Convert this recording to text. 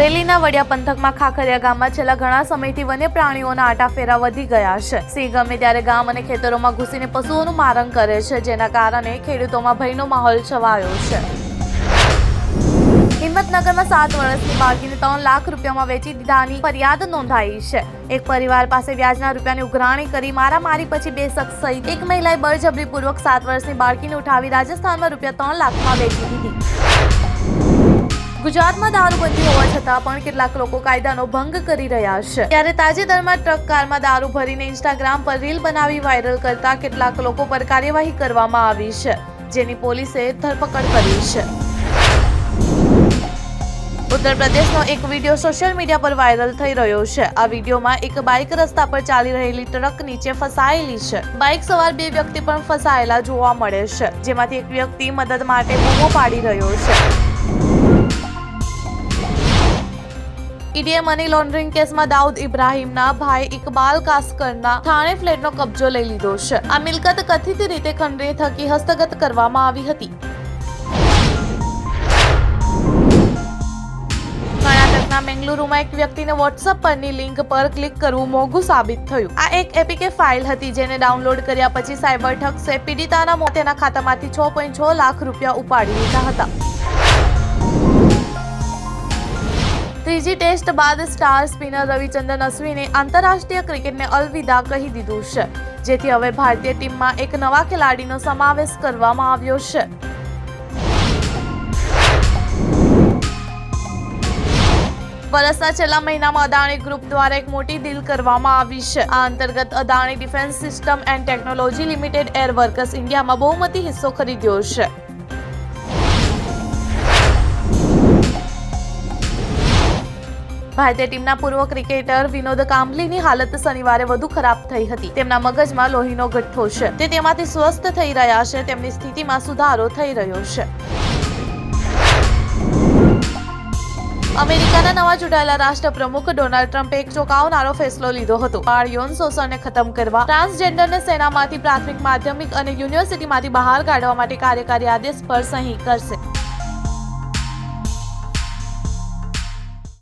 અમરેલીના વડિયા પંથકમાં ખાખરિયા ગામમાં છેલ્લા ઘણા સમયથી વન્ય પ્રાણીઓના આટાફેરા વધી ગયા છે. સિંહ ગમે ત્યારે ગામ અને ખેતરોમાં ઘૂસીને પશુઓનું મારણ કરે છે, જેના કારણે ખેડૂતોમાં ભયનો માહોલ છવાયો છે. હિંમતનગરમાં સાત વર્ષની બાળકીને ત્રણ લાખ રૂપિયામાં વેચી દીધાની ફરિયાદ નોંધાઈ છે. એક પરિવાર પાસે વ્યાજના રૂપિયાની ઉઘરાણી કરી મારામારી પછી બે શખ્સ સહિત એક મહિલાએ બળજબરીપૂર્વક સાત વર્ષની બાળકીને ઉઠાવી રાજસ્થાનમાં રૂપિયા ત્રણ લાખમાં વેચી દીધી. ગુજરાતમાં દારૂબંધી હોવા છતાં પણ કેટલાક લોકો કાયદાનો ભંગ કરી રહ્યા છે. ત્યારે તાજેતરમાં ટ્રક કારમાં દારૂ ભરીને ઇન્સ્ટાગ્રામ પર રીલ બનાવી વાયરલ કરતા કેટલાક લોકો પર કાર્યવાહી કરવામાં આવી છે, જેની પોલીસે ધરપકડ કરી છે. ઉત્તર પ્રદેશનો એક વીડિયો સોશિયલ મીડિયા પર વાયરલ થઈ રહ્યો છે. આ વિડીયોમાં એક બાઇક રસ્તા પર ચાલી રહેલી ટ્રક નીચે ફસાયેલી છે. બાઇક સવાર બે વ્યક્તિ પણ ફસાયેલા જોવા મળે છે, જેમાંથી એક વ્યક્તિ મદદ માટે બૂમો પાડી રહ્યો છે. ઈડીએ મની લોન્ડરિંગ કેસમાં દાઉદ ઇબ્રાહિમના ભાઈ ઇકબાલ કાસ્કરના થાણે ફ્લેટનો કબજો લઈ લીધો છે. આ મિલકત કથિત રીતે ખંડણી થકી હસ્તગત કરવામાં આવી હતી. કર્ણાટકના બેંગલુરુમાં એક વ્યક્તિને વોટ્સઅપ પરની લિંક પર ક્લિક કરવું મોંઘું સાબિત થયું. આ એક એપીકે ફાઇલ હતી જેને ડાઉનલોડ કર્યા પછી સાયબર ઠગ્સે પીડિતાના તેના ખાતામાંથી છ પોઈન્ટ છ લાખ રૂપિયા ઉપાડી લીધા હતા. ત્રીજી ટેસ્ટ બાદ સ્ટાર સ્પિનર રવિચંદ્રન અશ્વિને આંતરરાષ્ટ્રીય ક્રિકેટને અલવિદા કહી દીધું છે, જેથી હવે ભારતીય ટીમમાં એક નવા ખેલાડીનો સમાવેશ કરવામાં આવ્યો છે. વર્ષના છેલ્લા મહિનામાં અદાણી ગ્રુપ દ્વારા એક મોટી ડીલ કરવામાં આવી છે. આ અંતર્ગત Adani defence system and technology limited air workers ઇન્ડિયામાં બહુમતી હિસ્સો ખરીદ્યો છે. ભારતીય ટીમના પૂર્વ ક્રિકેટર વિનોદ કાંબલીની હાલત શનિવારે વધુ ખરાબ થઈ હતી. તેમના મગજમાં લોહીનો ગઠ્ઠો છે. તે તેમાંથી સ્વસ્થ થઈ રહ્યા છે. તેમની સ્થિતિમાં સુધારો થઈ રહ્યો છે. અમેરિકાના નવા ચૂંટાયેલા રાષ્ટ્રપ્રમુખ ડોનાલ્ડ ટ્રમ્પે એક ચોંકાવનારો ફેસલો લીધો હતો. બાળ યૌન શોષણને ખતમ કરવા, ટ્રાન્સજેન્ડરને સેનામાંથી પ્રાથમિક, માધ્યમિક અને યુનિવર્સિટીમાંથી બહાર કાઢવા માટે કાર્યકારી આદેશ પર સહી કરશે.